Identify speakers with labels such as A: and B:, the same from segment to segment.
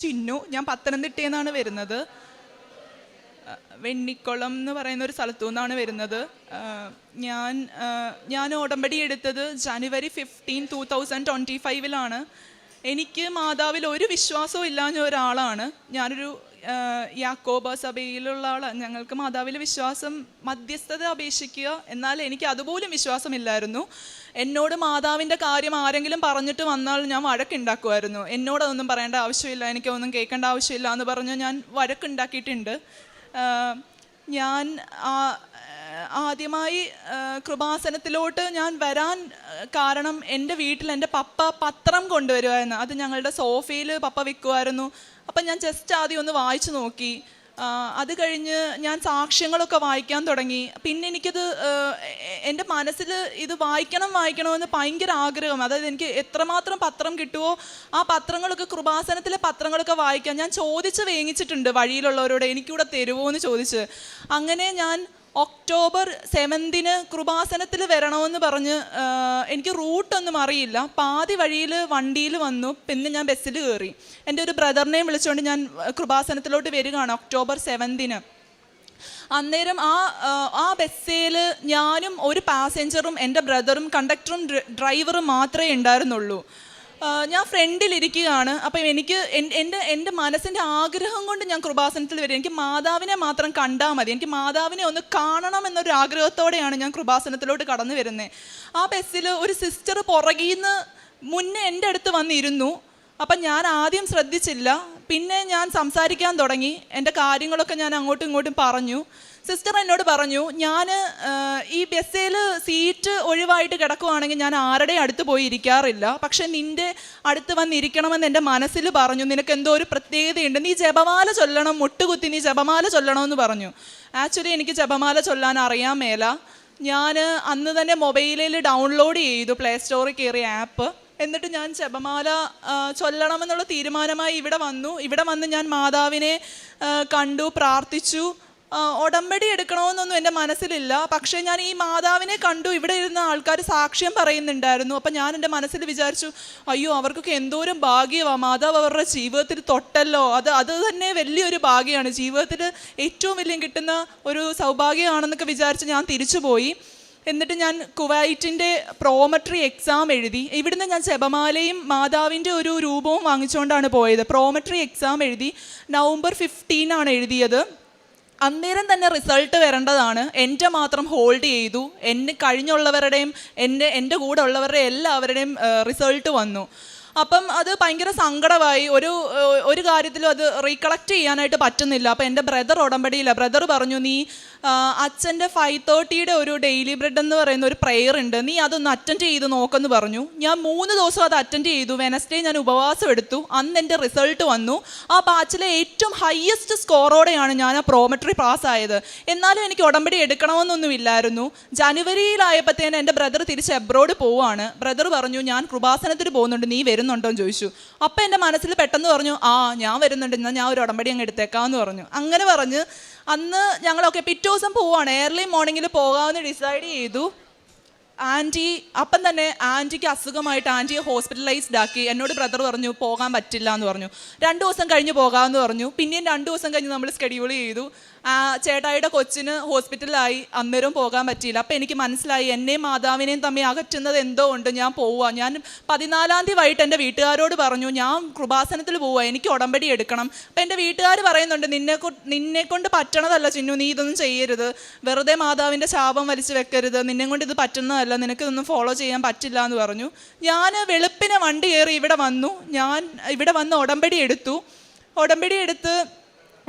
A: ചിന്നു ഞാൻ പത്തനംതിട്ടയിൽ നിന്നാണ് വരുന്നത് വെണ്ണിക്കുളം എന്ന് പറയുന്ന ഒരു സ്ഥലത്തു നിന്നാണ് വരുന്നത് ഞാൻ ഞാൻ ഉടമ്പടി എടുത്തത് January fifteen two thousand twenty ഫൈവിലാണ് എനിക്ക് മാതാവിൽ ഒരു വിശ്വാസവും ഇല്ലാഞ്ഞ ഒരാളാണ്. ഞാനൊരു യാക്കോബ സഭയിലുള്ള ആൾ ഞങ്ങൾക്ക് മാതാവിൽ വിശ്വാസം മധ്യസ്ഥത അപേക്ഷിക്കുക. എന്നാൽ എനിക്ക് അതുപോലും വിശ്വാസമില്ലായിരുന്നു. എന്നോട് മാതാവിന്റെ കാര്യം ആരെങ്കിലും പറഞ്ഞിട്ട് വന്നാൽ ഞാൻ വഴക്കുണ്ടാക്കുമായിരുന്നു. എന്നോട് അതൊന്നും പറയേണ്ട ആവശ്യമില്ല. എനിക്കൊന്നും കേൾക്കേണ്ട ആവശ്യമില്ല എന്ന് പറഞ്ഞ് ഞാൻ വഴക്കുണ്ടാക്കിയിട്ടുണ്ട്. ഞാൻ ആ- ആദ്യമായി കൃപാസനത്തിലോട്ട് ഞാൻ വരാൻ കാരണം എന്റെ വീട്ടിൽ എന്റെ പപ്പ പത്രം കൊണ്ടുവരുമായിരുന്നു അത് ഞങ്ങളുടെ സോഫയിൽ പപ്പ വിൽക്കുമായിരുന്നു അപ്പം ഞാൻ ജസ്റ്റ് ആദ്യം ഒന്ന് വായിച്ചു നോക്കി. അത് കഴിഞ്ഞ് ഞാൻ സാക്ഷ്യങ്ങളൊക്കെ വായിക്കാൻ തുടങ്ങി. പിന്നെ എനിക്കത് എന്റെ മനസ്സിൽ ഇത് വായിക്കണം വായിക്കണമെന്ന് ഭയങ്കര ആഗ്രഹം. അതായത് എനിക്ക് എത്രമാത്രം പത്രം കിട്ടുമോ ആ പത്രങ്ങളൊക്കെ കൃപാസനത്തിലെ പത്രങ്ങളൊക്കെ വായിക്കാൻ ഞാൻ ചോദിച്ച് വേങ്ങിച്ചിട്ടുണ്ട് വഴിയിലുള്ളവരോട് എനിക്കിവിടെ തരുമോ എന്ന് ചോദിച്ച്. അങ്ങനെ ഞാൻ ഒക്ടോബർ സെവൻതിന് കൃപാസനത്തിൽ വരണമെന്ന് പറഞ്ഞ് എനിക്ക് റൂട്ടൊന്നും അറിയില്ല. പാതി വഴിയിൽ വണ്ടിയിൽ വന്നു പിന്നെ ഞാൻ ബസ്സിൽ കയറി. എന്റെ ഒരു ബ്രദറിനെയും വിളിച്ചുകൊണ്ട് ഞാൻ കൃപാസനത്തിലോട്ട് വരികയാണ് ഒക്ടോബർ സെവൻതിന് അന്നേരം ആ ആ, ബസ്സിൽ ഞാനും ഒരു പാസഞ്ചറും എന്റെ ബ്രദറും കണ്ടക്ടറും ഡ്ര- ഡ്രൈവറും മാത്രമേ ഉണ്ടായിരുന്നുള്ളൂ. ഞാൻ ഫ്രണ്ടിലിരിക്കുകയാണ്. അപ്പം എനിക്ക് എന്റെ എന്റെ മനസ്സിന്റെ ആഗ്രഹം കൊണ്ട് ഞാൻ കൃപാസനത്തിൽ വരും. എനിക്ക് മാതാവിനെ മാത്രം കണ്ടാൽ മതി. എനിക്ക് മാതാവിനെ ഒന്ന് കാണണം എന്നൊരു ആഗ്രഹത്തോടെയാണ് ഞാൻ കൃപാസനത്തിലോട്ട് കടന്നു വരുന്നത്. ആ ബസ്സിൽ ഒരു സിസ്റ്റർ പുറകിൽ നിന്ന് മുന്നേ എന്റെ അടുത്ത് വന്നിരുന്നു. അപ്പം ഞാൻ ആദ്യം ശ്രദ്ധിച്ചില്ല. പിന്നെ ഞാൻ സംസാരിക്കാൻ തുടങ്ങി. എന്റെ കാര്യങ്ങളൊക്കെ ഞാൻ അങ്ങോട്ടും ഇങ്ങോട്ടും പറഞ്ഞു. സിസ്റ്റർ എന്നോട് പറഞ്ഞു ഞാൻ ഈ ബസ്സിൽ സീറ്റ് ഒഴിവായിട്ട് കിടക്കുവാണെങ്കിൽ ഞാൻ ആരുടെയും അടുത്ത് പോയി ഇരിക്കാറില്ല. പക്ഷെ നിന്റെ അടുത്ത് വന്നിരിക്കണമെന്ന് എന്റെ മനസ്സിൽ പറഞ്ഞു. നിനക്ക് എന്തോ ഒരു പ്രത്യേകതയുണ്ട്. നീ ജപമാല ചൊല്ലണം മുട്ടുകുത്തി നീ ജപമാല ചൊല്ലണമെന്ന് പറഞ്ഞു. ആക്ച്വലി എനിക്ക് ജപമാല ചൊല്ലാൻ അറിയാൻ മേല. ഞാൻ അന്ന് തന്നെ മൊബൈലിൽ ഡൗൺലോഡ് ചെയ്തു പ്ലേ സ്റ്റോറിൽ കയറിയ ആപ്പ്. എന്നിട്ട് ഞാൻ ജപമാല ചൊല്ലണമെന്നുള്ള തീരുമാനമായി ഇവിടെ വന്നു. ഇവിടെ വന്ന് ഞാൻ മാതാവിനെ കണ്ടു പ്രാർത്ഥിച്ചു. ഉടമ്പടി എടുക്കണമെന്നൊന്നും എന്റെ മനസ്സിലില്ല. പക്ഷേ ഞാൻ ഈ മാതാവിനെ കണ്ടു. ഇവിടെ ഇരുന്ന ആൾക്കാർ സാക്ഷ്യം പറയുന്നുണ്ടായിരുന്നു. അപ്പം ഞാൻ എന്റെ മനസ്സിൽ വിചാരിച്ചു അയ്യോ അവർക്കൊക്കെ എന്തോരം ഭാഗ്യമാണ് മാതാവ് അവരുടെ ജീവിതത്തിൽ തൊട്ടല്ലോ. അത് അത് തന്നെ വലിയൊരു ഭാഗ്യമാണ്. ജീവിതത്തിൽ ഏറ്റവും വലിയ കിട്ടുന്ന ഒരു സൗഭാഗ്യമാണെന്നൊക്കെ വിചാരിച്ച് ഞാൻ തിരിച്ചുപോയി. എന്നിട്ട് ഞാൻ കുവൈറ്റിന്റെ പ്രോമട്രി എക്സാം എഴുതി. ഇവിടുന്ന് ഞാൻ ശബമാലയും മാതാവിന്റെ ഒരു രൂപവും വാങ്ങിച്ചുകൊണ്ടാണ് പോയത്. പ്രോമട്രി എക്സാം എഴുതി നവംബർ ഫിഫ്റ്റീനാണ് എഴുതിയത്. അന്നേരം തന്നെ റിസൾട്ട് വരേണ്ടതാണ്. എന്റെ മാത്രം ഹോൾഡ് ചെയ്തു. എന്നെ കഴിഞ്ഞുള്ളവരുടെയും എന്റെ എന്റെ കൂടെ ഉള്ളവരുടെ എല്ലാവരുടെയും റിസൾട്ട് വന്നു. അപ്പം അത് ഭയങ്കര സങ്കടമായി. ഒരു ഒരു കാര്യത്തിലും അത് റീകളക്ട് ചെയ്യാനായിട്ട് പറ്റുന്നില്ല. അപ്പം എന്റെ ബ്രദർ ഉടമ്പടിയില്ല. ബ്രദർ പറഞ്ഞു നീ അച്ഛന്റെ ഫൈവ് തേർട്ടിയുടെ ഒരു ഡെയിലി ബ്രെഡ് എന്ന് പറയുന്ന ഒരു പ്രെയർ ഉണ്ട്. നീ അതൊന്ന് അറ്റൻഡ് ചെയ്ത് നോക്കെന്ന് പറഞ്ഞു. ഞാൻ മൂന്ന് ദിവസം അത് അറ്റൻഡ് ചെയ്തു. വെനസ്ഡേ ഞാൻ ഉപവാസം എടുത്തു. അന്ന് എന്റെ റിസൾട്ട് വന്നു. ആ ബാച്ചിലെ ഏറ്റവും ഹയസ്റ്റ് സ്കോറോടെയാണ് ഞാൻ ആ പ്രോമെട്രി പാസ്സായത് എന്നാലും എനിക്ക് ഉടമ്പടി എടുക്കണമെന്നൊന്നുമില്ലായിരുന്നു ജനുവരിയിലായപ്പോഴത്തേന് എന്റെ ബ്രദർ തിരിച്ച് എബ്രോഡ് പോവാണ് ബ്രദർ പറഞ്ഞു ഞാൻ കൃപാസനത്തിന് പോകുന്നുണ്ട്. നീ വരുന്നുണ്ടോ? എന്ന് ചോദിച്ചു. അപ്പം എന്റെ മനസ്സിൽ പെട്ടെന്ന് പറഞ്ഞു ആ ഞാൻ വരുന്നുണ്ട്. എന്നാൽ ഞാൻ ഒരു ഉടമ്പടി അങ്ങ് എടുത്തേക്കാമെന്ന് പറഞ്ഞു. അങ്ങനെ പറഞ്ഞ് അന്ന് ഞങ്ങളൊക്കെ പിറ്റേ ദിവസം പോവാണ്. ഏർലി മോർണിംഗിൽ പോകാമെന്ന് ഡിസൈഡ് ചെയ്തു. ആന്റി അപ്പം തന്നെ ആന്റിക്ക് അസുഖമായിട്ട് ആന്റിയെ ഹോസ്പിറ്റലൈസ്ഡ് ആക്കി. എന്നോട് ബ്രദർ പറഞ്ഞു പോകാൻ പറ്റില്ല എന്ന് പറഞ്ഞു. രണ്ട് ദിവസം കഴിഞ്ഞ് പോകാമെന്ന് പറഞ്ഞു. പിന്നെയും രണ്ട് ദിവസം കഴിഞ്ഞ് നമ്മൾ സ്കെഡ്യൂൾ ചെയ്തു. ചേട്ടായിയുടെ കൊച്ചിന് ഹോസ്പിറ്റലായി അന്നേരം പോകാൻ പറ്റിയില്ല. അപ്പം എനിക്ക് മനസ്സിലായി എന്നെയും മാതാവിനെയും തമ്മിൽ അകറ്റുന്നത് എന്തോ ഉണ്ട്. ഞാൻ പോവുക ഞാൻ പതിനാലാം തീയതി വൈകിട്ട് എന്റെ വീട്ടുകാരോട് പറഞ്ഞു ഞാൻ കൃപാസനത്തിൽ പോവുക എനിക്ക് ഉടമ്പടി എടുക്കണം. അപ്പം എന്റെ വീട്ടുകാർ പറയുന്നുണ്ട് നിന്നെ നിന്നെ കൊണ്ട് പറ്റണതല്ല ചിന്നു. നീ ഇതൊന്നും ചെയ്യരുത്. വെറുതെ മാതാവിന്റെ ശാപം വലിച്ചു വെക്കരുത്. നിന്നെ കൊണ്ട് ഇത് പറ്റുന്നതല്ല. നിനക്ക് ഇതൊന്നും ഫോളോ ചെയ്യാൻ പറ്റില്ല എന്ന് പറഞ്ഞു. ഞാൻ വെളുപ്പിനെ വണ്ടി കയറി ഇവിടെ വന്നു. ഞാൻ ഇവിടെ വന്ന് ഉടമ്പടി എടുത്തു. ഉടമ്പടി എടുത്ത്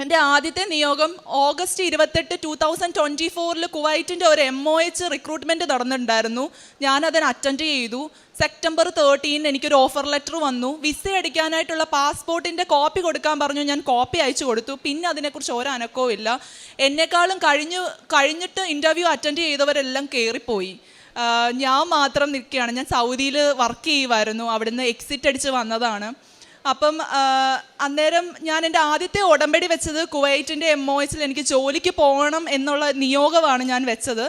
A: എന്റെ ആദ്യത്തെ നിയോഗം ഓഗസ്റ്റ് ഇരുപത്തെട്ട് ടൂ തൗസൻഡ് ട്വന്റി ഫോറിൽ കുവൈറ്റിന്റെ ഒരു എം ഒ എച്ച് റിക്രൂട്ട്മെന്റ് നടന്നിട്ടുണ്ടായിരുന്നു. ഞാനതിന് അറ്റൻഡ് ചെയ്തു. സെപ്റ്റംബർ തേർട്ടീൻ എനിക്കൊരു ഓഫർ ലെറ്റർ വന്നു. വിസ അടിക്കാനായിട്ടുള്ള പാസ്പോർട്ടിന്റെ കോപ്പി കൊടുക്കാൻ പറഞ്ഞു. ഞാൻ കോപ്പി അയച്ചു കൊടുത്തു. പിന്നെ അതിനെക്കുറിച്ച് ഒരു അനക്കവും ഇല്ല. എന്നെക്കാളും കഴിഞ്ഞു കഴിഞ്ഞിട്ട് ഇന്റർവ്യൂ അറ്റൻഡ് ചെയ്തവരെല്ലാം കയറിപ്പോയി ഞാൻ മാത്രം നിൽക്കുകയാണ്. ഞാൻ സൗദിയിൽ വർക്ക് ചെയ്യുമായിരുന്നു അവിടുന്ന് എക്സിറ്റ് അടിച്ച് വന്നതാണ്. അപ്പം അന്നേരം ഞാൻ എന്റെ ആദ്യത്തെ ഉടമ്പടി വെച്ചത് കുവൈറ്റിന്റെ എം ഒ എസിൽ എനിക്ക് ജോലിക്ക് പോകണം എന്നുള്ള നിയോഗമാണ് ഞാൻ വെച്ചത്.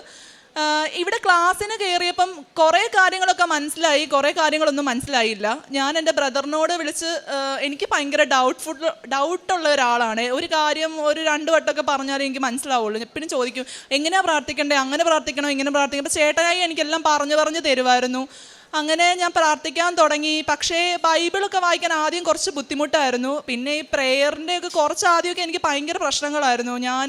A: ഇവിടെ ക്ലാസ്സിന് കയറിയപ്പം കുറേ കാര്യങ്ങളൊക്കെ മനസ്സിലായി കുറേ കാര്യങ്ങളൊന്നും മനസ്സിലായില്ല. ഞാൻ എന്റെ ബ്രദറിനോട് വിളിച്ച് എനിക്ക് ഭയങ്കര ഡൗട്ട്ഫുൾ ഡൗട്ടുള്ള ഒരാളാണ്. ഒരു കാര്യം ഒരു രണ്ട് വട്ടമൊക്കെ പറഞ്ഞാലേ എനിക്ക് മനസ്സിലാവുള്ളൂ. എപ്പോഴും ചോദിക്കും എങ്ങനെയാണ് പ്രാർത്ഥിക്കണ്ടേ? അങ്ങനെ പ്രാർത്ഥിക്കണോ? ഇങ്ങനെ പ്രാർത്ഥിക്കണം? അപ്പോൾ ചേട്ടനായി എനിക്കെല്ലാം പറഞ്ഞു പറഞ്ഞു തരുമായിരുന്നു. അങ്ങനെ ഞാൻ പ്രാർത്ഥിക്കാൻ തുടങ്ങി. പക്ഷേ ബൈബിളൊക്കെ വായിക്കാൻ ആദ്യം കുറച്ച് ബുദ്ധിമുട്ടായിരുന്നു. പിന്നെ ഈ പ്രേയറിന്റെയൊക്കെ കുറച്ച് ആദ്യമൊക്കെ എനിക്ക് ഭയങ്കര പ്രശ്നങ്ങളായിരുന്നു. ഞാൻ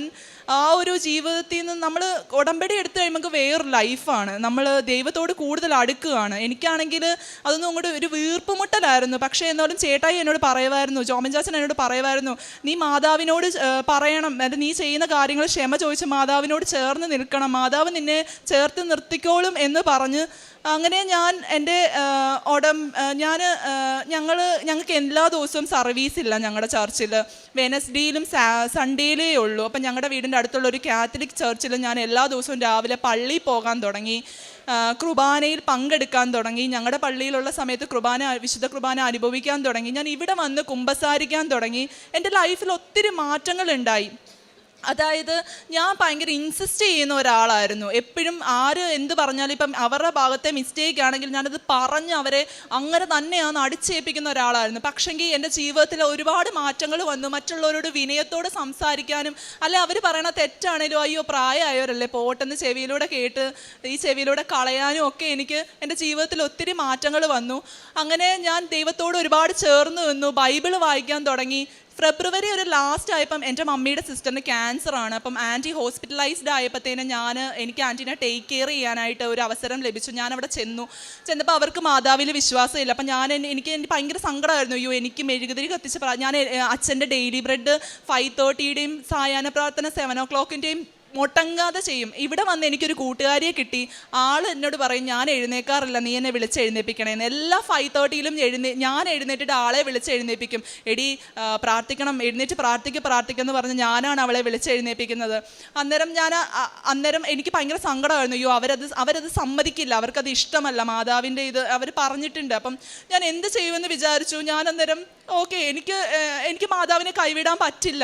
A: ആ ഒരു ജീവിതത്തിൽ നിന്ന് നമ്മൾ ഉടമ്പടി എടുത്തു കഴിയുമ്പോൾ നമുക്ക് വേറൊരു ലൈഫാണ് നമ്മൾ ദൈവത്തോട് കൂടുതൽ അടുക്കുകയാണ്. എനിക്കാണെങ്കിൽ അതൊന്നും അങ്ങോട്ട് ഒരു വീർപ്പുമുട്ടലായിരുന്നു. പക്ഷേ എന്നാലും ചേട്ടായി എന്നോട് പറയുമായിരുന്നു ജോമൻ ചാച്ചൻ എന്നോട് പറയുമായിരുന്നു നീ മാതാവിനോട് പറയണം. അതായത് നീ ചെയ്യുന്ന കാര്യങ്ങൾ ക്ഷമ ചോദിച്ച് മാതാവിനോട് ചേർന്ന് നിൽക്കണം. മാതാവ് നിന്നെ ചേർത്ത് നിർത്തിക്കോളും എന്ന് പറഞ്ഞ് അങ്ങനെ ഞാൻ എന്റെ ഉടം ഞാൻ ഞങ്ങൾ ഞങ്ങൾക്ക് എല്ലാ ദിവസവും സർവീസ് ഇല്ല ഞങ്ങളുടെ ചർച്ചിൽ വെനസ്ഡേയിലും സൺഡേയിലേ ഉള്ളൂ. അപ്പം ഞങ്ങളുടെ വീടിന്റെ അടുത്തുള്ള ഒരു കാത്തലിക് ചർച്ചിൽ ഞാൻ എല്ലാ ദിവസവും രാവിലെ പള്ളിയിൽ പോകാൻ തുടങ്ങി. കുർബാനയിൽ പങ്കെടുക്കാൻ തുടങ്ങി. ഞങ്ങളുടെ പള്ളിയിലുള്ള സമയത്ത് കുർബാന വിശുദ്ധ കുർബാന അനുഭവിക്കാൻ തുടങ്ങി. ഞാൻ ഇവിടെ വന്ന് കുമ്പസാരിക്കാൻ തുടങ്ങി. എന്റെ ലൈഫിൽ ഒത്തിരി മാറ്റങ്ങൾ ഉണ്ടായി. അതായത് ഞാൻ ഭയങ്കര ഇൻസിസ്റ്റ് ചെയ്യുന്ന ഒരാളായിരുന്നു. എപ്പോഴും ആര് എന്ത് പറഞ്ഞാലും ഇപ്പം അവരുടെ ഭാഗത്തെ മിസ്റ്റേക്ക് ആണെങ്കിൽ ഞാനത് പറഞ്ഞ് അവരെ അങ്ങനെ തന്നെയാണ് അടിച്ചേൽപ്പിക്കുന്ന ഒരാളായിരുന്നു. പക്ഷെങ്കിൽ എന്റെ ജീവിതത്തിൽ ഒരുപാട് മാറ്റങ്ങൾ വന്നു. മറ്റുള്ളവരോട് വിനയത്തോടെ സംസാരിക്കാനും അല്ലെ അവർ പറയണ തെറ്റാണേലും അയ്യോ പ്രായമായവരല്ലേ പോട്ടെന്ന് ചെവിയിലൂടെ കേട്ട് ഈ ചെവിയിലൂടെ കളയാനും ഒക്കെ എനിക്ക് എന്റെ ജീവിതത്തിൽ ഒത്തിരി മാറ്റങ്ങൾ വന്നു. അങ്ങനെ ഞാൻ ദൈവത്തോട് ഒരുപാട് ചേർന്ന് നിന്നു. ബൈബിൾ വായിക്കാൻ തുടങ്ങി. ഫെബ്രുവരി ഒരു ലാസ്റ്റ് ആയപ്പം എന്റെ മമ്മിയുടെ സിസ്റ്ററിന് ക്യാൻസർ ആണ്. അപ്പം ആന്റി ഹോസ്പിറ്റലൈസ്ഡ് ആയപ്പോഴത്തേനും ഞാൻ എനിക്ക് ആന്റീനെ ടേക്ക് കെയർ ചെയ്യാനായിട്ട് ഒരു അവസരം ലഭിച്ചു. ഞാൻ അവിടെ ചെന്നു. ചെന്നപ്പോൾ അവർക്ക് മാതാവിൽ വിശ്വാസമില്ല. അപ്പം ഞാൻ എനിക്ക് എനിക്ക് ഭയങ്കര സങ്കടമായിരുന്നു. അയ്യോ എനിക്ക് മെഴുകുതിരി കത്തിച്ച് ഞാൻ അച്ഛന്റെ ഡെയിലി ബ്രെഡ് ഫൈവ് തേർട്ടിയുടെയും സായാഹ്ന പ്രാർത്ഥന സെവൻ ഓ ക്ലോക്കിന്റെയും മുട്ടങ്ങാതെ ചെയ്യും. ഇവിടെ വന്ന് എനിക്കൊരു കൂട്ടുകാരിയെ കിട്ടി. ആൾ എന്നോട് പറയും ഞാൻ എഴുന്നേക്കാറില്ല നീ എന്നെ വിളിച്ച് എഴുന്നേപ്പിക്കണേന്ന് എല്ലാ ഫൈവ് തേർട്ടിയിലും എഴുന്നേ ഞാൻ എഴുന്നേറ്റിട്ട് ആളെ വിളിച്ച് എഴുന്നേപ്പിക്കും. എടി പ്രാർത്ഥിക്കണം. എഴുന്നേറ്റ് പ്രാർത്ഥിക്കുക പ്രാർത്ഥിക്കുമെന്ന് പറഞ്ഞ് ഞാനാണ് അവളെ വിളിച്ച് എഴുന്നേപ്പിക്കുന്നത്. അന്നേരം ഞാൻ അന്നേരം എനിക്ക് ഭയങ്കര സങ്കടമായിരുന്നു. അയ്യോ അവരത് അവരത് സമ്മതിക്കില്ല. അവർക്കത് ഇഷ്ടമല്ല. മാതാവിന്റെ ഇത് അവർ പറഞ്ഞിട്ടുണ്ട്. അപ്പം ഞാൻ എന്ത് ചെയ്യുമെന്ന് വിചാരിച്ചു. ഞാൻ അന്നേരം ഓക്കെ എനിക്ക് എനിക്ക് മാതാവിനെ കൈവിടാൻ പറ്റില്ല.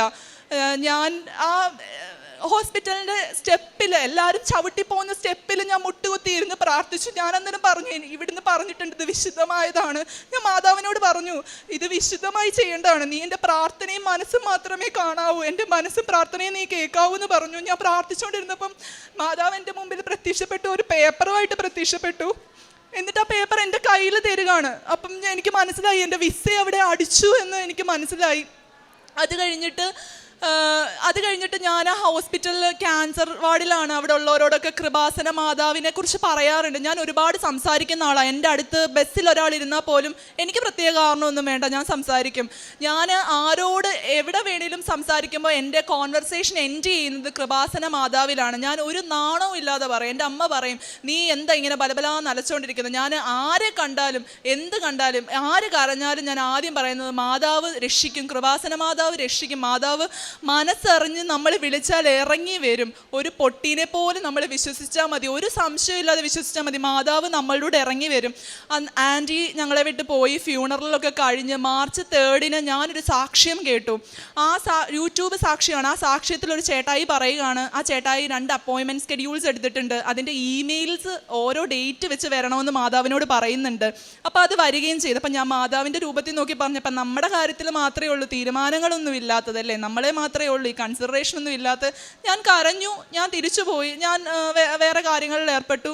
A: ഞാൻ ആ ഹോസ്പിറ്റലിന്റെ സ്റ്റെപ്പിൽ എല്ലാവരും ചവിട്ടി പോകുന്ന സ്റ്റെപ്പിൽ ഞാൻ മുട്ടുകുത്തി ഇരുന്ന് പ്രാർത്ഥിച്ചു. ഞാൻ അന്നേരം പറഞ്ഞു ഇവിടുന്ന് പറഞ്ഞിട്ടുണ്ട് ഇത് വിശുദ്ധമായതാണ്. ഞാൻ മാതാവിനോട് പറഞ്ഞു ഇത് വിശുദ്ധമായി ചെയ്യേണ്ടതാണ്. നീ എന്റെ പ്രാർത്ഥനയും മനസ്സും മാത്രമേ കാണാവൂ. എന്റെ മനസ്സും പ്രാർത്ഥനയും നീ കേൾക്കാവൂ എന്ന് പറഞ്ഞു. ഞാൻ പ്രാർത്ഥിച്ചുകൊണ്ടിരുന്നപ്പം മാതാവ് എന്റെ മുമ്പിൽ പ്രത്യക്ഷപ്പെട്ടു ഒരു പേപ്പറുമായിട്ട് പ്രത്യക്ഷപ്പെട്ടു. എന്നിട്ട് ആ പേപ്പർ എന്റെ കയ്യിൽ തരികയാണ്. അപ്പം എനിക്ക് മനസ്സിലായി എന്റെ വിസ അവിടെ അടിച്ചു എന്ന് എനിക്ക് മനസ്സിലായി. അത് കഴിഞ്ഞിട്ട് അത് കഴിഞ്ഞിട്ട് ഞാൻ ആ ഹോസ്പിറ്റലിൽ ക്യാൻസർ വാർഡിലാണ്. അവിടെ ഉള്ളവരോടൊക്കെ കൃപാസന മാതാവിനെ കുറിച്ച് പറയാറുണ്ട്. ഞാൻ ഒരുപാട് സംസാരിക്കുന്ന ആളാണ് എന്റെ അടുത്ത് ബസ്സിൽ ഒരാൾ ഇരുന്നാൽ പോലും എനിക്ക് പ്രത്യേക കാരണമൊന്നും വേണ്ട. ഞാൻ സംസാരിക്കും. ഞാൻ ആരോട് എവിടെ വേണേലും സംസാരിക്കുമ്പോൾ എന്റെ കോൺവെർസേഷൻ എൻഡ് ചെയ്യുന്നത് കൃപാസന മാതാവിലാണ്. ഞാൻ ഒരു നാണവും ഇല്ലാതെ പറയും. എന്റെ അമ്മ പറയും നീ എന്താ ഇങ്ങനെ ബലബലാ നലച്ചുകൊണ്ടിരിക്കുന്നത് ഞാൻ ആരെ കണ്ടാലും എന്ത് കണ്ടാലും ആര് കരഞ്ഞാലും ഞാൻ ആദ്യം പറയുന്നത് മാതാവ് രക്ഷിക്കും കൃപാസന മാതാവ് രക്ഷിക്കും മാതാവ് മനസ്സറിഞ്ഞ് നമ്മൾ വിളിച്ചാൽ ഇറങ്ങി വരും. ഒരു പൊട്ടീനെ പോലും നമ്മൾ വിശ്വസിച്ചാൽ മതി. ഒരു സംശയമില്ലാതെ വിശ്വസിച്ചാൽ മതി. മാതാവ് നമ്മളുടെ ഇറങ്ങി വരും. ആന്റി ഞങ്ങളെ വിട്ട് പോയി. ഫ്യൂണറലൊക്കെ കഴിഞ്ഞ് മാർച്ച് തേർഡിന് ഞാനൊരു സാക്ഷ്യം കേട്ടു. ആ സാ യൂട്യൂബ് സാക്ഷിയാണ്. ആ സാക്ഷ്യത്തിൽ ഒരു ചേട്ടായി പറയുകയാണ്. ആ ചേട്ടായി രണ്ട് അപ്പോയിൻമെന്റ് സ്കെഡ്യൂൾസ് എടുത്തിട്ടുണ്ട്. അതിന്റെ ഇമെയിൽസ് ഓരോ ഡേറ്റ് വെച്ച് വരണമെന്ന് മാതാവിനോട് പറയുന്നുണ്ട്. അപ്പോൾ അത് വരികയും ചെയ്തു. അപ്പം ഞാൻ മാതാവിന്റെ രൂപത്തിൽ നോക്കി പറഞ്ഞപ്പോൾ നമ്മുടെ കാര്യത്തിൽ മാത്രമേ ഉള്ളൂ. തീരുമാനങ്ങളൊന്നും ഇല്ലാത്തതല്ലേ? നമ്മളെ മാത്രമേ ഉള്ളൂ. ഈ കൺസിഡറേഷൻ ഒന്നും ഇല്ലാത്ത ഞാൻ കരഞ്ഞു ഞാൻ തിരിച്ചു പോയി ഞാൻ വേറെ കാര്യങ്ങളിൽ ഏർപ്പെട്ടു.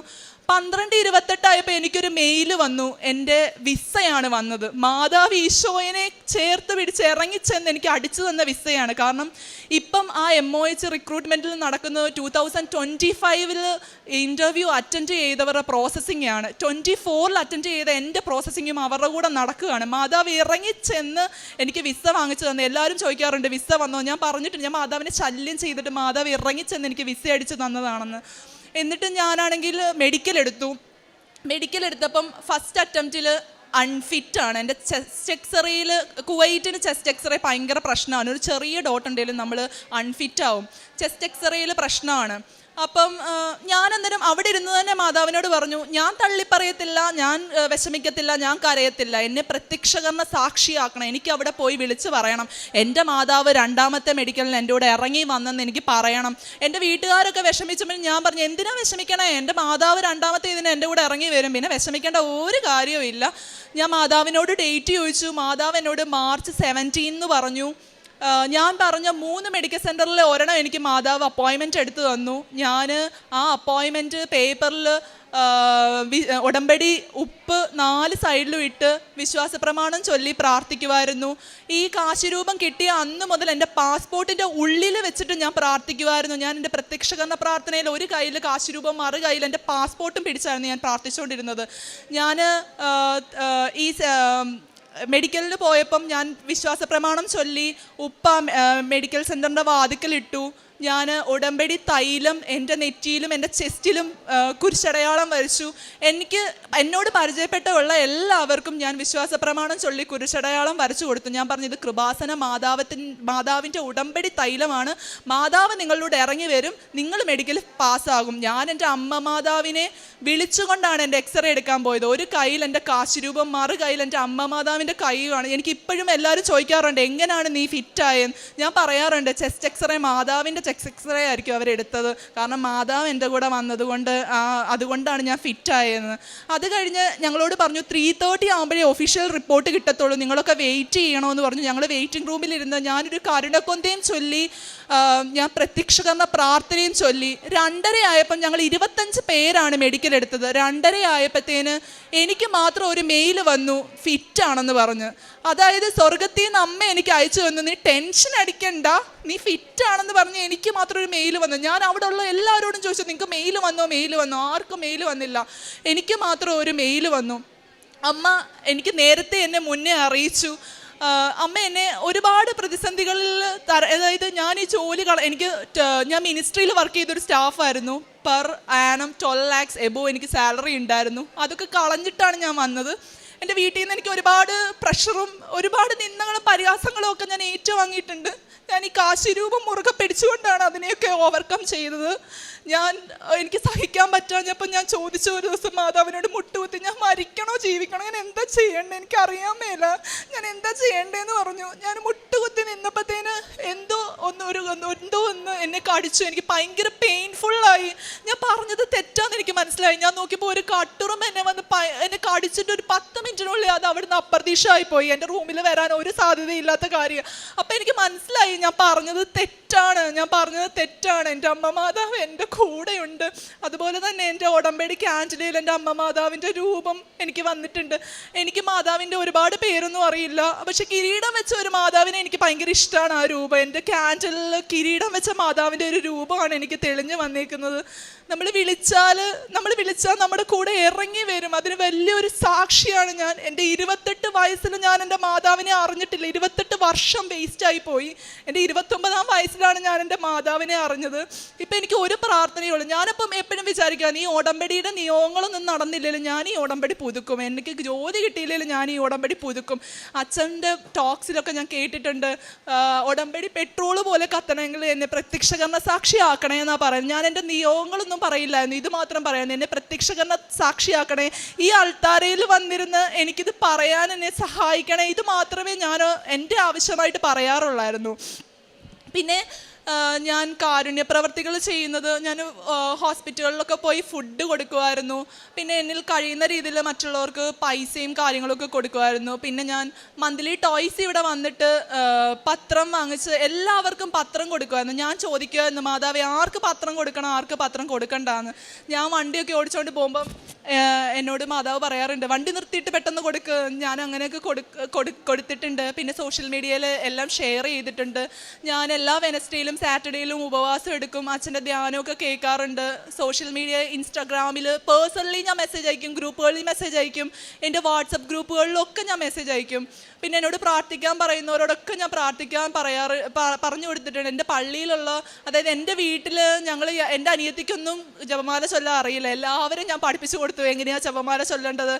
A: പന്ത്രണ്ട് ഇരുപത്തെട്ടായപ്പോൾ എനിക്കൊരു മെയിൽ വന്നു. എന്റെ വിസയാണ് വന്നത്. മാതാവ് ഈശോയനെ ചേർത്ത് പിടിച്ച് ഇറങ്ങിച്ചെന്ന് എനിക്ക് അടിച്ചു തന്ന വിസയാണ്. കാരണം ഇപ്പം ആ എം ഒ എച്ച് റിക്രൂട്ട്മെന്റിൽ നടക്കുന്നത് ടൂ തൗസൻഡ് ട്വന്റി ഫൈവിൽ ഇന്റർവ്യൂ അറ്റൻഡ് ചെയ്തവരുടെ പ്രോസസ്സിംഗ് ആണ്. ട്വന്റി ഫോറിൽ അറ്റൻഡ് ചെയ്ത എന്റെ പ്രോസസ്സിങ്ങും അവരുടെ കൂടെ നടക്കുകയാണ്. മാതാവ് ഇറങ്ങിച്ചെന്ന് എനിക്ക് വിസ വാങ്ങിച്ചു തന്നു. എല്ലാവരും ചോദിക്കാറുണ്ട് വിസ വന്നോ? ഞാൻ പറഞ്ഞിട്ടുണ്ട്. ഞാൻ മാതാവിനെ ശല്യം ചെയ്തിട്ട് മാതാവ് ഇറങ്ങിച്ചെന്ന് എനിക്ക് വിസ അടിച്ച് തന്നതാണെന്ന്. എന്നിട്ട് ഞാനാണെങ്കിൽ മെഡിക്കൽ എടുത്തു. മെഡിക്കൽ എടുത്തപ്പം ഫസ്റ്റ് അറ്റംപ്റ്റിൽ അൺഫിറ്റ് ആണ്. എന്റെ ചെസ്റ്റ് എക്സ്റേയിൽ കുവൈറ്റിന് ചെസ്റ്റ് എക്സ്റേ ഭയങ്കര പ്രശ്നമാണ്. ഒരു ചെറിയ ഡോട്ട് ഉണ്ടെങ്കിലും നമ്മൾ അൺഫിറ്റ് ആവും. ചെസ്റ്റ് എക്സ്റേയിൽ പ്രശ്നമാണ്. അപ്പം ഞാൻ അന്നേരം അവിടെ ഇരുന്ന് തന്നെ മാതാവിനോട് പറഞ്ഞു ഞാൻ തള്ളിപ്പറയത്തില്ല ഞാൻ വിഷമിക്കത്തില്ല ഞാൻ കരയത്തില്ല. എന്നെ പ്രത്യക്ഷകരണ സാക്ഷിയാക്കണം. എനിക്ക് അവിടെ പോയി വിളിച്ച് പറയണം. എന്റെ മാതാവ് രണ്ടാമത്തെ മെഡിക്കലിൽ എന്റെ കൂടെ ഇറങ്ങി വന്നെന്ന് എനിക്ക് പറയണം. എന്റെ വീട്ടുകാരൊക്കെ വിഷമിച്ചപ്പോൾ ഞാൻ പറഞ്ഞു എന്തിനാ വിഷമിക്കണേ? എന്റെ മാതാവ് രണ്ടാമത്തെ ഇതിന് എന്റെ കൂടെ ഇറങ്ങി വരും. പിന്നെ വിഷമിക്കേണ്ട ഒരു കാര്യവും ഇല്ല. ഞാൻ മാതാവിനോട് ഡേറ്റ് ചോദിച്ചു. മാതാവ് എന്നോട് മാർച്ച് സെവന്റീൻ എന്ന് പറഞ്ഞു. ഞാൻ പറഞ്ഞ മൂന്ന് മെഡിക്കൽ സെന്ററിൽ ഒരെണ്ണം എനിക്ക് മാതാവ് അപ്പോയിൻമെന്റ് എടുത്തു തന്നു. ഞാൻ ആ അപ്പോയിൻമെന്റ് പേപ്പറിൽ ഉടമ്പടി ഉപ്പ് നാല് സൈഡിലും ഇട്ട് വിശ്വാസ പ്രമാണം ചൊല്ലി പ്രാർത്ഥിക്കുമായിരുന്നു ഈ കാശുരൂപം കിട്ടിയ അന്ന് മുതൽ എന്റെ പാസ്പോർട്ടിന്റെ ഉള്ളിൽ വെച്ചിട്ട് ഞാൻ പ്രാർത്ഥിക്കുമായിരുന്നു ഞാൻ എന്റെ പ്രത്യക്ഷകരണ പ്രാർത്ഥനയിൽ ഒരു കയ്യിൽ കാശുരൂപം മറു കയ്യിൽ എന്റെ പാസ്പോർട്ടും പിടിച്ചായിരുന്നു ഞാൻ പ്രാർത്ഥിച്ചുകൊണ്ടിരുന്നത്. ഞാൻ ഈ മെഡിക്കലിന് പോയപ്പം ഞാൻ വിശ്വാസ പ്രമാണം ചൊല്ലി ഉപ്പ മെഡിക്കൽ സെന്ററിന്റെ വാതിക്കലിട്ടു. ഞാൻ ഉടമ്പടി തൈലം എന്റെ നെറ്റിയിലും എന്റെ ചെസ്റ്റിലും കുരിശടയാളം വരച്ചു. എനിക്ക് എന്നോട് പരിചയപ്പെട്ടുള്ള എല്ലാവർക്കും ഞാൻ വിശ്വാസ പ്രമാണം ചൊല്ലി കുരിശടയാളം വരച്ചു കൊടുത്തു. ഞാൻ പറഞ്ഞു ഇത് കൃപാസന മാതാവത്തിൻ മാതാവിന്റെ ഉടമ്പടി തൈലമാണ്. മാതാവ് നിങ്ങളിലൂടെ ഇറങ്ങി വരും നിങ്ങൾ മെഡിക്കൽ പാസ്സാകും. ഞാൻ എന്റെ അമ്മ മാതാവിനെ വിളിച്ചുകൊണ്ടാണ് എന്റെ എക്സ്റേ എടുക്കാൻ പോയത്. ഒരു കയ്യിൽ എന്റെ കാശുരൂപം മറു കയ്യിൽ എന്റെ അമ്മ മാതാവിന്റെ കൈയാണ് എനിക്ക് ഇപ്പോഴും എല്ലാവരും ചോദിക്കാറുണ്ട് എങ്ങനെയാണ് നീ ഫിറ്റായെന്ന് ഞാൻ പറയാറുണ്ട് ചെസ്റ്റ് എക്സ്റേ മാതാവിന്റെ ചെസ്റ്റ് എക്സ്റേ ആയിരിക്കും അവരെടുത്തത് കാരണം മാതാവ് എന്റെ കൂടെ വന്നതുകൊണ്ട് അതുകൊണ്ടാണ് ഞാൻ ഫിറ്റ് ആയെന്ന്. അത് കഴിഞ്ഞ് ഞങ്ങളോട് പറഞ്ഞു ത്രീ തേർട്ടി ആകുമ്പോഴേ ഒഫീഷ്യൽ റിപ്പോർട്ട് കിട്ടത്തുള്ളൂ. നിങ്ങളൊക്കെ വെയിറ്റ് ചെയ്യണമെന്ന് പറഞ്ഞു. ഞങ്ങൾ വെയിറ്റിംഗ് റൂമിലിരുന്ന് ഞാനൊരു കരുണക്കൊന്തയും ചൊല്ലി ഞാൻ പ്രത്യക്ഷകരണ പ്രാർത്ഥനയും ചൊല്ലി. രണ്ടര ആയപ്പം ഞങ്ങൾ ഇരുപത്തഞ്ച് പേരാണ് മെഡിക്കൽ എടുത്തത്. രണ്ടര ആയപ്പോഴത്തേന് എനിക്ക് മാത്രം ഒരു മെയിൽ വന്നു ഫിറ്റ് ആണെന്ന് പറഞ്ഞ്. അതായത് സ്വർഗത്തിൽ നിന്ന് അമ്മ എനിക്ക് അയച്ചു വന്നു നീ ടെൻഷൻ അടിക്കണ്ട. നീ ഫിറ്റ് ആണെന്ന് പറഞ്ഞ് എനിക്ക് മാത്രം ഒരു മെയിൽ വന്നു. ഞാൻ അവിടെ ഉള്ള എല്ലാവരോടും ചോദിച്ചു നിങ്ങൾക്ക് മെയിൽ വന്നോ? മെയിൽ വന്നോ? ആർക്കും മെയിൽ വന്നില്ല. എനിക്ക് മാത്രം ഒരു മെയിൽ വന്നു. അമ്മ എനിക്ക് നേരത്തെ എന്നെ മുന്നേ അറിയിച്ചു. അമ്മ എന്നെ ഒരുപാട് പ്രതിസന്ധികളിൽ അതായത് ഞാൻ ഈ ജോലി കള എനിക്ക് ഞാൻ മിനിസ്ട്രിയിൽ വർക്ക് ചെയ്തൊരു സ്റ്റാഫായിരുന്നു per annum twelve lakhs above എനിക്ക് സാലറി ഉണ്ടായിരുന്നു. അതൊക്കെ കളഞ്ഞിട്ടാണ് ഞാൻ വന്നത്. എന്റെ വീട്ടിൽ നിന്ന് എനിക്ക് ഒരുപാട് പ്രഷറും ഒരുപാട് നിന്ദകളും പരിഹാസങ്ങളും ഒക്കെ ഞാൻ ഏറ്റുവാങ്ങിയിട്ടുണ്ട് ഞാൻ ഈ കാശിരൂപം മുറുകെ പിടിച്ചുകൊണ്ടാണ് അതിനെയൊക്കെ ഓവർകം ചെയ്തത്. ഞാൻ എനിക്ക് സഹിക്കാൻ പറ്റാഞ്ഞപ്പോൾ ഞാൻ ചോദിച്ച ഒരു ദിവസം മാതാവിനോട് മുട്ടുകുത്തി ഞാൻ മരിക്കണോ? ജീവിക്കണോ? ഞാൻ എന്താ ചെയ്യണ്ടേ? എനിക്ക് അറിയാൻ മേല. ഞാൻ എന്താ ചെയ്യേണ്ടതെന്ന് പറഞ്ഞു. ഞാൻ മുട്ടുകുത്തി നിന്നപ്പോഴത്തേന് എന്തോ ഒന്ന് ഒരു ഒന്ന് എന്തോ ഒന്ന് എന്നെ കടിച്ചു. എനിക്ക് ഭയങ്കര പെയിൻഫുള്ളായി ഞാൻ പറഞ്ഞത് തെറ്റാന്ന് എനിക്ക് മനസ്സിലായി. ഞാൻ നോക്കിയപ്പോൾ ഒരു കട്ടുറും എന്നെ വന്ന് എന്നെ കടിച്ചിട്ട് ഒരു പത്ത് മിനിറ്റിനുള്ളിൽ അത് അവിടുന്ന് അപ്രതീക്ഷമായി പോയി. എന്റെ റൂമിൽ വരാൻ ഒരു സാധ്യതയില്ലാത്ത കാര്യം. അപ്പം എനിക്ക് മനസ്സിലായി ഞാൻ പറഞ്ഞത് തെറ്റാണ്. ഞാൻ പറഞ്ഞത് തെറ്റാണ്. എന്റെ അമ്മ മാതാവ് എന്റെ കൂടെയുണ്ട്. അതുപോലെ തന്നെ എന്റെ ഉടമ്പടി ക്യാന്റീനിൽ എന്റെ അമ്മ മാതാവിന്റെ രൂപം എനിക്ക് വന്നിട്ടുണ്ട്. എനിക്ക് മാതാവിന്റെ ഒരുപാട് പേരൊന്നും അറിയില്ല. പക്ഷെ കിരീടം വെച്ച ഒരു മാതാവിനെ എനിക്ക് ഭയങ്കര ഇഷ്ടമാണ് ആ രൂപം. എന്റെ ക്യാന്റലിൽ കിരീടം വെച്ച മാതാവിന്റെ ഒരു രൂപമാണ് എനിക്ക് തെളിഞ്ഞു വന്നേക്കുന്നത്. നമ്മൾ വിളിച്ചാൽ നമ്മൾ വിളിച്ചാൽ നമ്മുടെ കൂടെ ഇറങ്ങി വരും. അതിന് വലിയൊരു സാക്ഷിയാണ് ഞാൻ. എന്റെ ഇരുപത്തെട്ട് വയസ്സിൽ ഞാൻ എന്റെ മാതാവിനെ അറിഞ്ഞിട്ടില്ല. ഇരുപത്തെട്ട് വർഷം വേസ്റ്റായി പോയി. എന്റെ ഇരുപത്തൊമ്പതാം വയസ്സിലാണ് ഞാൻ എന്റെ മാതാവിനെ അറിഞ്ഞത്. ഇപ്പം എനിക്ക് ഒരു പ്രാർത്ഥനയുള്ളൂ ഞാനിപ്പം എപ്പോഴും വിചാരിക്കുക ഈ ഉടമ്പടിയുടെ നിയമങ്ങളൊന്നും നടന്നില്ലല്ലോ ഞാൻ ഈ ഉടമ്പടി പുതുക്കും. എനിക്ക് ജോലി കിട്ടിയില്ലെങ്കിലും ഞാൻ ഈ ഉടമ്പടി പുതുക്കും. അച്ഛന്റെ ടോക്സിലൊക്കെ ഞാൻ കേട്ടിട്ടുണ്ട്. ഉടമ്പടി പെട്രോൾ പോലെ കത്തണമെങ്കിൽ എന്നെ പ്രത്യക്ഷകരണ സാക്ഷിയാക്കണേ എന്നാണ് പറയുന്നത്. ഞാൻ എന്റെ നിയോഗങ്ങളൊന്നും പറയില്ലായിരുന്നു ഇത് മാത്രം പറയാൻ എന്നെ പ്രത്യക്ഷകരണ സാക്ഷിയാക്കണേ. ഈ അൾത്താരയിൽ വന്നിരുന്ന് എനിക്കിത് പറയാൻ എന്നെ സഹായിക്കണേ. ഇത് മാത്രമേ ഞാൻ എന്റെ ആവശ്യമായിട്ട് പറയാറുള്ളായിരുന്നു. പിന്നെ ഞാൻ കാരുണ്യ പ്രവർത്തികൾ ചെയ്യുന്നത് ഞാൻ ഹോസ്പിറ്റലുകളിലൊക്കെ പോയി ഫുഡ് കൊടുക്കുമായിരുന്നു പിന്നെ എന്നിൽ കഴിയുന്ന രീതിയിൽ മറ്റുള്ളവർക്ക് പൈസയും കാര്യങ്ങളൊക്കെ കൊടുക്കുമായിരുന്നു പിന്നെ ഞാൻ മന്ത്ലി ടോയ്സ് ഇവിടെ വന്നിട്ട് പത്രം വാങ്ങിച്ച് എല്ലാവർക്കും പത്രം കൊടുക്കുമായിരുന്നു ഞാൻ ചോദിക്കുമായിരുന്നു മാതാവേ ആർക്ക് പത്രം കൊടുക്കണം? ആർക്ക് പത്രം കൊടുക്കണ്ടെന്ന്? ഞാൻ വണ്ടിയൊക്കെ ഓടിച്ചുകൊണ്ട് പോകുമ്പം എന്നോട് മാതാവ് പറയാറുണ്ട് വണ്ടി നിർത്തിയിട്ട് പെട്ടെന്ന് കൊടുക്ക്. ഞാൻ അങ്ങനെയൊക്കെ കൊടു കൊടുത്തിട്ടുണ്ട്. പിന്നെ സോഷ്യൽ മീഡിയയിൽ എല്ലാം ഷെയർ ചെയ്തിട്ടുണ്ട്. ഞാൻ എല്ലാ വെനസ്ഡേയിലും സാറ്റർഡേയിലും ഉപവാസം എടുക്കും. അച്ഛന്റെ ധ്യാനമൊക്കെ കേൾക്കാറുണ്ട്. സോഷ്യൽ മീഡിയ ഇൻസ്റ്റാഗ്രാമിൽ പേഴ്സണലി ഞാൻ മെസ്സേജ് അയക്കും. ഗ്രൂപ്പുകളിൽ മെസ്സേജ് അയക്കും. എന്റെ വാട്സപ്പ് ഗ്രൂപ്പുകളിലൊക്കെ ഞാൻ മെസ്സേജ് അയക്കും. പിന്നെ എന്നോട് പ്രാർത്ഥിക്കാൻ പറയുന്നവരോടൊക്കെ ഞാൻ പ്രാർത്ഥിക്കാൻ പറയാറ് പറഞ്ഞു കൊടുത്തിട്ടുണ്ട്. എന്റെ പള്ളിയിലുള്ള അതായത് എന്റെ വീട്ടിൽ ഞങ്ങൾ എന്റെ അനിയത്തിക്കൊന്നും ജപമാല ചൊല്ലാൻ അറിയില്ല. എല്ലാവരും ഞാൻ പഠിപ്പിച്ചു കൊടുത്തു. എങ്ങനെയാണ് ചവന്മാരെ ചൊല്ലേണ്ടത്?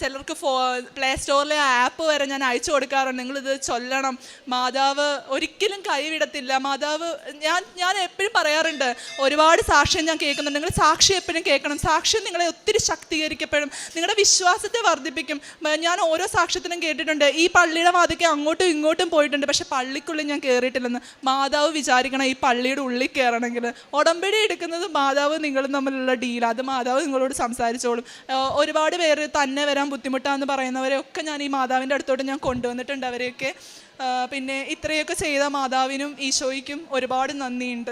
A: ചിലർക്ക് ഫോ പ്ലേ സ്റ്റോറിലെ ആപ്പ് വരെ ഞാൻ അയച്ചു കൊടുക്കാറുണ്ട്. നിങ്ങളിത് ചൊല്ലണം. മാതാവ് ഒരിക്കലും കൈവിടത്തില്ല മാതാവ് ഞാൻ ഞാൻ എപ്പോഴും പറയാറുണ്ട് ഒരുപാട് സാക്ഷ്യം ഞാൻ കേൾക്കുന്നുണ്ട്. നിങ്ങൾ സാക്ഷി എപ്പോഴും കേൾക്കണം. സാക്ഷ്യം നിങ്ങളെ ഒത്തിരി ശക്തീകരിക്കപ്പെടും. നിങ്ങളുടെ വിശ്വാസത്തെ വർദ്ധിപ്പിക്കും. ഞാൻ ഓരോ സാക്ഷ്യത്തിനും കേട്ടിട്ടുണ്ട്. ഈ പള്ളിയുടെ വാതിക്ക് അങ്ങോട്ടും ഇങ്ങോട്ടും പോയിട്ടുണ്ട്. പക്ഷേ പള്ളിക്കുള്ളിൽ ഞാൻ കയറിയിട്ടില്ലെന്ന് മാതാവ് വിചാരിക്കണം ഈ പള്ളിയുടെ ഉള്ളിൽ കയറണമെങ്കിൽ ഉടമ്പടി എടുക്കുന്നത് മാതാവ് നിങ്ങളും തമ്മിലുള്ള ഡീൽ അത് മാതാവ് നിങ്ങളോട് സംസാരിച്ചോളും ഒരുപാട് പേര് തന്നെ വരാൻ ബുദ്ധിമുട്ടാന്ന് പറയുന്നവരെ ഒക്കെ ഞാൻ ഈ മാതാവിന്റെ അടുത്തോട്ട് ഞാൻ കൊണ്ടുവന്നിട്ടുണ്ട് അവരെയൊക്കെ. പിന്നെ ഇത്രയൊക്കെ ചെയ്ത മാതാവിനും ഈശോയ്ക്കും ഒരുപാട് നന്ദിയുണ്ട്.